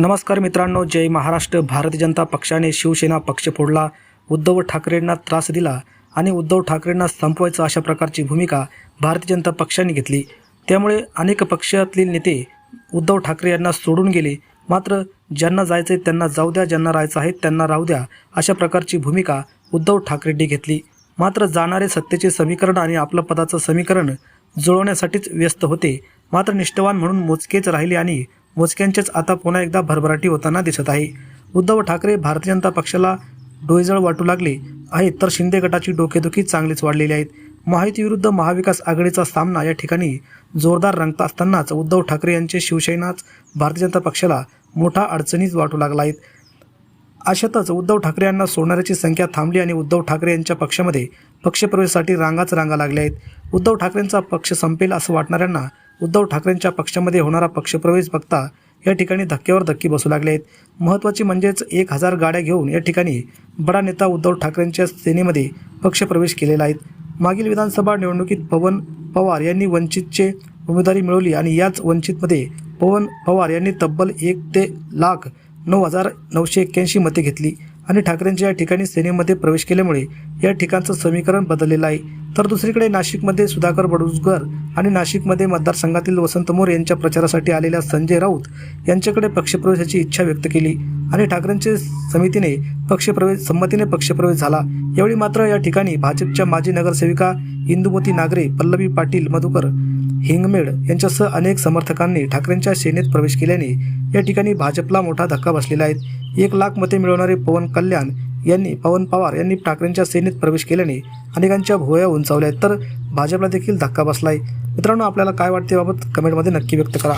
नमस्कार मित्रांनो जय महाराष्ट्र. भारतीय जनता पक्षाने शिवसेना पक्ष फोडला. उद्धव ठाकरेंना त्रास दिला आणि उद्धव ठाकरेंना संपवायचं अशा प्रकारची भूमिका भारतीय जनता पक्षाने घेतली. त्यामुळे अनेक पक्षातील नेते उद्धव ठाकरे यांना सोडून गेले. मात्र ज्यांना जायचं आहे त्यांना जाऊ द्या ज्यांना राहायचं आहे त्यांना राहू द्या अशा प्रकारची भूमिका उद्धव ठाकरेंनी घेतली. मात्र जाणारे सत्तेचे समीकरण आणि आपलं पदाचं समीकरण जुळवण्यासाठीच व्यस्त होते. मात्र निष्ठवान म्हणून मोजकेच राहिले आणि मोजक्यांचेच आता पुन्हा एकदा भरभराटी होताना दिसत आहे. उद्धव ठाकरे भारतीय जनता पक्षाला डोईजळ वाटू लागले आहेत तर शिंदे गटाची डोकेदुखी चांगलीच वाढलेली आहेत. महायुती विरुद्ध महाविकास आघाडीचा सामना या ठिकाणी जोरदार रंगत असतानाच उद्धव ठाकरे यांचे शिवसेनाच भारतीय जनता पक्षाला मोठा अडचणीच वाटू लागला आहेत अशातच उद्धव ठाकरे यांना सोडणाऱ्याची संख्या थांबली आणि उद्धव ठाकरे यांच्या पक्षामध्ये पक्षप्रवेशासाठी रांगाच रांगा लागल्या आहेत. उद्धव ठाकरेंचा पक्ष संपेल असं वाटणाऱ्यांना उद्धव ठाकरेंच्या पक्षामध्ये होणारा पक्षप्रवेश बघता या ठिकाणी धक्क्यावर धक्के बसू लागले आहेत महत्त्वाची म्हणजेच एक हजार गाड्या घेऊन या ठिकाणी बडा नेता उद्धव ठाकरेंच्या सेनेमध्ये पक्षप्रवेश केलेला आहेत मागील विधानसभा निवडणुकीत पवन पवार यांनी वंचितचे उमेदवारी मिळवली आणि याच वंचितमध्ये पवन पवार यांनी तब्बल एक ते लाख नऊ हजार नऊशे एक्क्याऐंशी मते घेतली. आणि ठाकरेंच्या या ठिकाणी सेनेमध्ये प्रवेश केल्यामुळे या ठिकाणचं समीकरण बदललेलं आहे. तर दुसरीकडे नाशिकमध्ये सुधाकर बडुजगर आणि नाशिकमध्ये मतदारसंघातील वसंत मोरे यांच्या प्रचारासाठी आलेल्या संजय राऊत यांच्याकडे पक्षप्रवेशाची इच्छा व्यक्त केली आणि ठाकरेंचे समितीने पक्षप्रवेश संमतीने पक्षप्रवेश झाला. यावेळी मात्र या ठिकाणी भाजपच्या माजी नगरसेविका इंदुमती नागरे पल्लवी पाटील मधुकर हिंगमेड यांच्यासह अनेक समर्थकांनी ठाकरेंच्या सेनेत प्रवेश केल्याने या ठिकाणी भाजपला मोठा धक्का बसलेला आहे. एक लाख मते मिळवणारे पवन कल्याण यांनी पवन पवार यांनी ठाकरेंच्या सेनेत प्रवेश केल्याने अनेकांच्या भोया उंचावल्या आहेत. तर भाजपला देखील धक्का बसलाय. मित्रांनो आपल्याला काय वाटते बाबत कमेंटमध्ये नक्की व्यक्त करा.